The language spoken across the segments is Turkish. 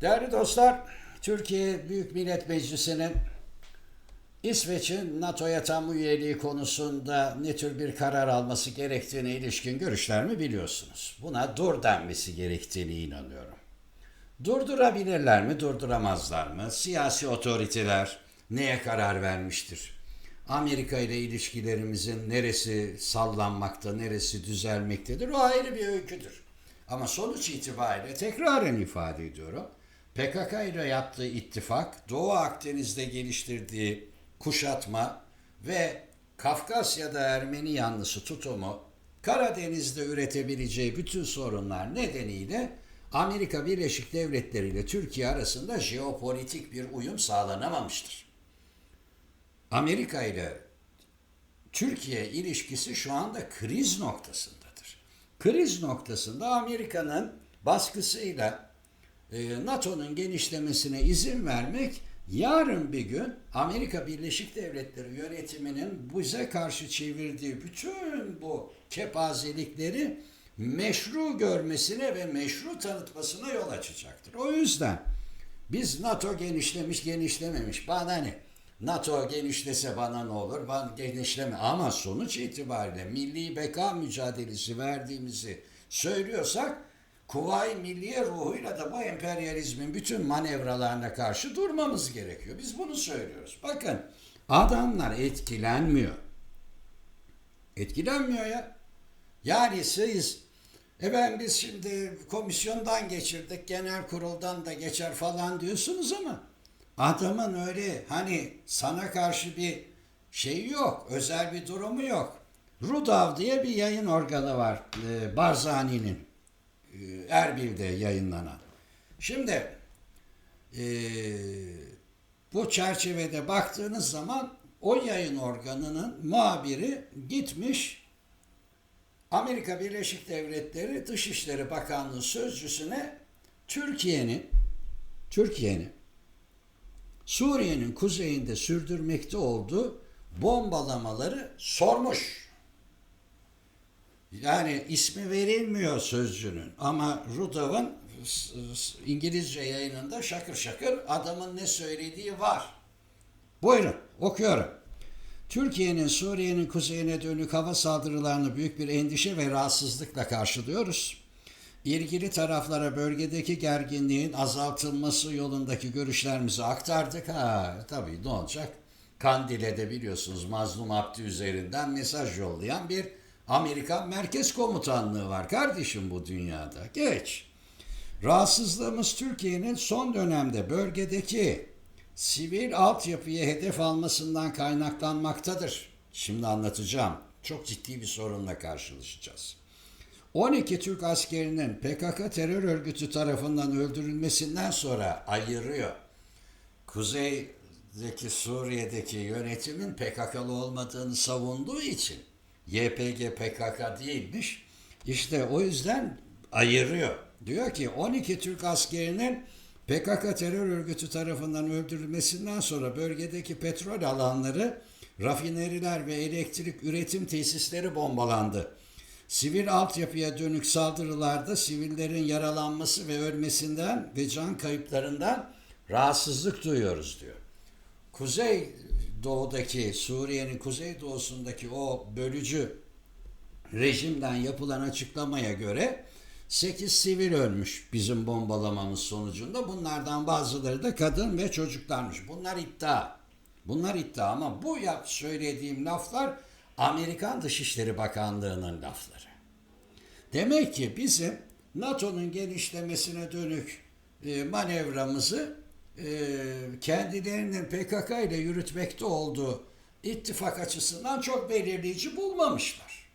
Değerli dostlar, Türkiye Büyük Millet Meclisi'nin İsveç'in NATO'ya tam üyeliği konusunda ne tür bir karar alması gerektiğine ilişkin görüşlerimi biliyorsunuz. Buna dur denmesi gerektiğine inanıyorum. Durdurabilirler mi, durduramazlar mı? Siyasi otoriteler neye karar vermiştir? Amerika ile ilişkilerimizin neresi sallanmakta, neresi düzelmektedir? O ayrı bir öyküdür. Ama sonuç itibariyle tekraren ifade ediyorum. PKK ile yaptığı ittifak, Doğu Akdeniz'de geliştirdiği kuşatma ve Kafkasya'da Ermeni yanlısı tutumu, Karadeniz'de üretebileceği bütün sorunlar nedeniyle Amerika Birleşik Devletleri ile Türkiye arasında jeopolitik bir uyum sağlanamamıştır. Amerika ile Türkiye ilişkisi şu anda kriz noktasındadır. Kriz noktasında Amerika'nın baskısıyla NATO'nun genişlemesine izin vermek yarın bir gün Amerika Birleşik Devletleri yönetiminin bize karşı çevirdiği bütün bu kepazelikleri meşru görmesine ve meşru tanıtmasına yol açacaktır. O yüzden biz NATO genişlemiş genişlememiş bana ne? NATO genişlese bana ne olur? Ben genişleme. Ama sonuç itibariyle milli beka mücadelesi verdiğimizi söylüyorsak Kuvayi Milliye ruhuyla da bu emperyalizmin bütün manevralarına karşı durmamız gerekiyor. Biz bunu söylüyoruz. Bakın adamlar etkilenmiyor. Etkilenmiyor ya. Yani siz efendim biz şimdi komisyondan geçirdik, genel kuruldan da geçer falan diyorsunuz ama adamın öyle hani sana karşı bir şeyi yok, özel bir durumu yok. Rudav diye bir yayın organı var e, Barzani'nin Erbil'de yayınlanan. Şimdi e, bu çerçevede baktığınız zaman o yayın organının muhabiri gitmiş Amerika Birleşik Devletleri Dışişleri Bakanlığı sözcüsüne Türkiye'nin Türkiye'nin Suriye'nin kuzeyinde sürdürmekte olduğu bombalamaları sormuş. Yani ismi verilmiyor sözcünün ama Rudav'ın İngilizce yayınında şakır şakır adamın ne söylediği var. Buyurun okuyorum. Türkiye'nin Suriye'nin kuzeyine dönük hava saldırılarını büyük bir endişe ve rahatsızlıkla karşılıyoruz. İlgili taraflara bölgedeki gerginliğin azaltılması yolundaki görüşlerimizi aktardık. Ha tabii ne olacak? Kandil'e biliyorsunuz Mazlum Abdi üzerinden mesaj yollayan bir Amerikan Merkez Komutanlığı var kardeşim bu dünyada. Geç. Rahatsızlığımız Türkiye'nin son dönemde bölgedeki sivil altyapıya hedef almasından kaynaklanmaktadır. Şimdi anlatacağım. Çok ciddi bir sorunla karşılaşacağız. 12 Türk askerinin PKK terör örgütü tarafından öldürülmesinden sonra ayırıyor. Kuzeydeki Suriye'deki yönetimin PKK'lı olmadığını savunduğu için YPG PKK değilmiş. İşte o yüzden ayırıyor. Diyor ki 12 Türk askerinin PKK terör örgütü tarafından öldürülmesinden sonra bölgedeki petrol alanları, rafineriler ve elektrik üretim tesisleri bombalandı. Sivil altyapıya dönük saldırılarda sivillerin yaralanması ve ölmesinden ve can kayıplarından rahatsızlık duyuyoruz diyor. Kuzey doğudaki Suriye'nin kuzey doğusundaki o bölücü rejimden yapılan açıklamaya göre 8 sivil ölmüş bizim bombalamamız sonucunda. Bunlardan bazıları da kadın ve çocuklarmış. Bunlar iddia. Bunlar iddia ama bu yap söylediğim laflar Amerikan Dışişleri Bakanlığı'nın lafları. Demek ki bizim NATO'nun genişlemesine dönük e, manevramızı kendilerinin PKK ile yürütmekte olduğu ittifak açısından çok belirleyici bulmamışlar.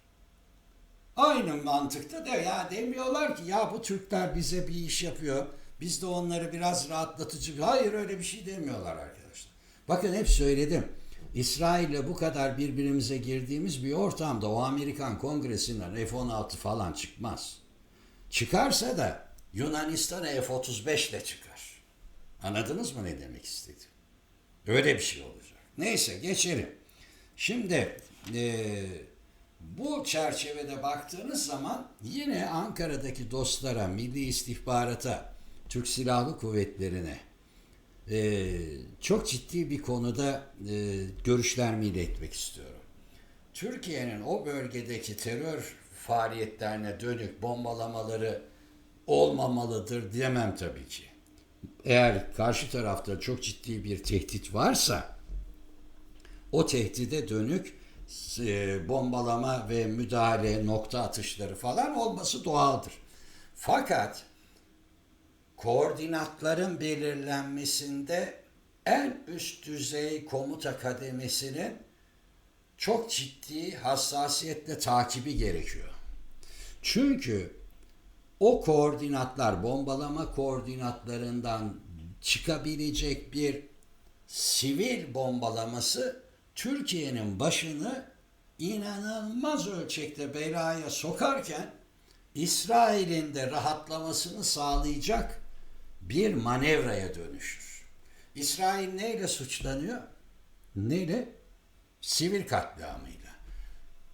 Aynı mantıkta da ya demiyorlar ki ya bu Türkler bize bir iş yapıyor. Biz de onları biraz rahatlatıcı. Hayır öyle bir şey demiyorlar arkadaşlar. Bakın hep söyledim. İsrail'le bu kadar birbirimize girdiğimiz bir ortamda o Amerikan kongresinden F-16 falan çıkmaz. Çıkarsa da Yunanistan'a F-35 ile çıkar. Anladınız mı ne demek istedim? Öyle bir şey olacak. Neyse geçelim. Şimdi e, bu çerçevede baktığınız zaman yine Ankara'daki dostlara, Milli İstihbarat'a, Türk Silahlı Kuvvetleri'ne e, çok ciddi bir konuda e, görüşlerimi iletmek istiyorum. Türkiye'nin o bölgedeki terör faaliyetlerine dönük bombalamaları olmamalıdır demem tabii ki. Eğer karşı tarafta çok ciddi bir tehdit varsa o tehdide dönük e, bombalama ve müdahale, nokta atışları falan olması doğaldır. Fakat koordinatların belirlenmesinde en üst düzey komuta kademesinin çok ciddi hassasiyetle takibi gerekiyor. Çünkü o koordinatlar, bombalama koordinatlarından çıkabilecek bir sivil bombalaması Türkiye'nin başını inanılmaz ölçekte belaya sokarken İsrail'in de rahatlamasını sağlayacak bir manevraya dönüşür. İsrail neyle suçlanıyor? Neyle? Sivil katliamıyla.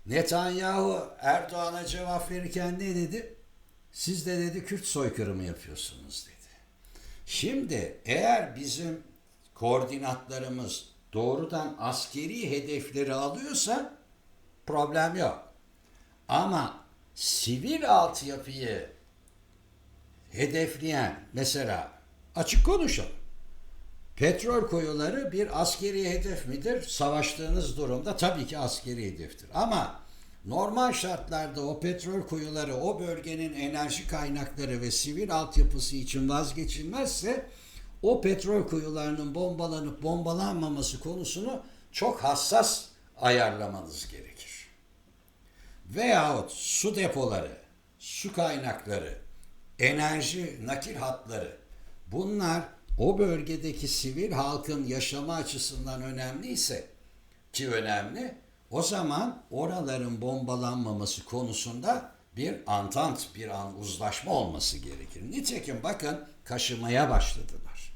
Netanyahu Erdoğan'a cevap verirken ne dedi? Siz de dedi Kürt soykırımı yapıyorsunuz dedi. Şimdi eğer bizim koordinatlarımız doğrudan askeri hedefleri alıyorsa problem yok. Ama sivil altyapıyı hedefleyen mesela açık konuşalım. Petrol kuyuları bir askeri hedef midir? Savaştığınız durumda tabii ki askeri hedeftir. Ama normal şartlarda o petrol kuyuları o bölgenin enerji kaynakları ve sivil altyapısı için vazgeçilmezse o petrol kuyularının bombalanıp bombalanmaması konusunu çok hassas ayarlamanız gerekir. Veyahut su depoları, su kaynakları, enerji nakil hatları bunlar o bölgedeki sivil halkın yaşama açısından önemliyse ki önemli o zaman oraların bombalanmaması konusunda bir antant, bir an uzlaşma olması gerekir. Nitekim bakın kaşımaya başladılar.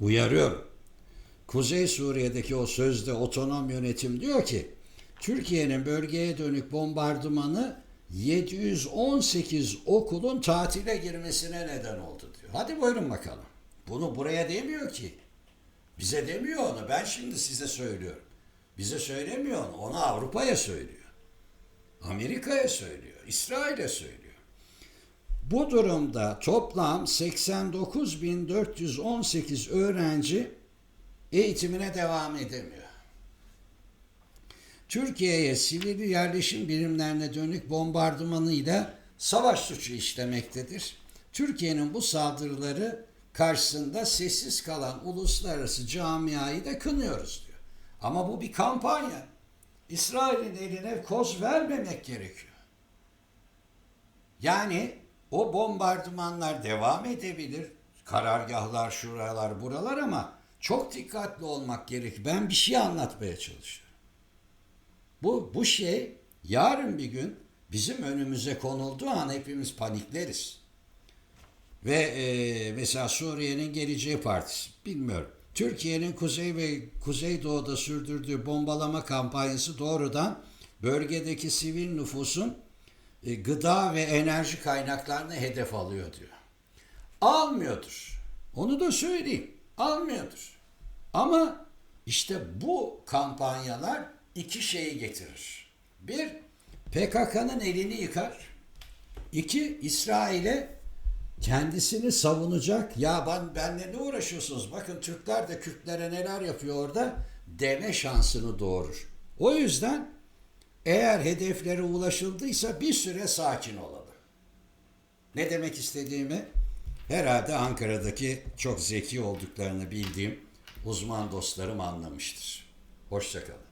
Uyarıyorum. Kuzey Suriye'deki o sözde otonom yönetim diyor ki Türkiye'nin bölgeye dönük bombardımanı 718 okulun tatile girmesine neden oldu diyor. Hadi buyurun bakalım. Bunu buraya demiyor ki. Bize demiyor onu. Ben şimdi size söylüyorum. Bize söylemiyor onu. Onu Avrupa'ya söylüyor. Amerika'ya söylüyor. İsrail'e söylüyor. Bu durumda toplam 89.418 öğrenci eğitimine devam edemiyor. Türkiye'ye sivil yerleşim birimlerine dönük bombardımanıyla savaş suçu işlemektedir. Türkiye'nin bu saldırıları karşısında sessiz kalan uluslararası camiayı da kınıyoruz. Ama bu bir kampanya. İsrail'in eline koz vermemek gerekiyor. Yani o bombardımanlar devam edebilir. Karargahlar, şuralar, buralar ama çok dikkatli olmak gerekir. Ben bir şey anlatmaya çalışıyorum. Bu, bu şey yarın bir gün bizim önümüze konulduğu an hepimiz panikleriz. Ve e, mesela Suriye'nin Geleceği Partisi, bilmiyorum. Türkiye'nin kuzey ve kuzeydoğuda sürdürdüğü bombalama kampanyası doğrudan bölgedeki sivil nüfusun e, gıda ve enerji kaynaklarını hedef alıyor diyor. Almıyordur. Onu da söyleyeyim. Almıyordur. Ama işte bu kampanyalar iki şeyi getirir. Bir, PKK'nın elini yıkar. İki, İsrail'e kendisini savunacak ya ben benle ne uğraşıyorsunuz bakın Türkler de Kürtlere neler yapıyor orada deme şansını doğurur. O yüzden eğer hedeflere ulaşıldıysa bir süre sakin olalım. Ne demek istediğimi herhalde Ankara'daki çok zeki olduklarını bildiğim uzman dostlarım anlamıştır. Hoşçakalın.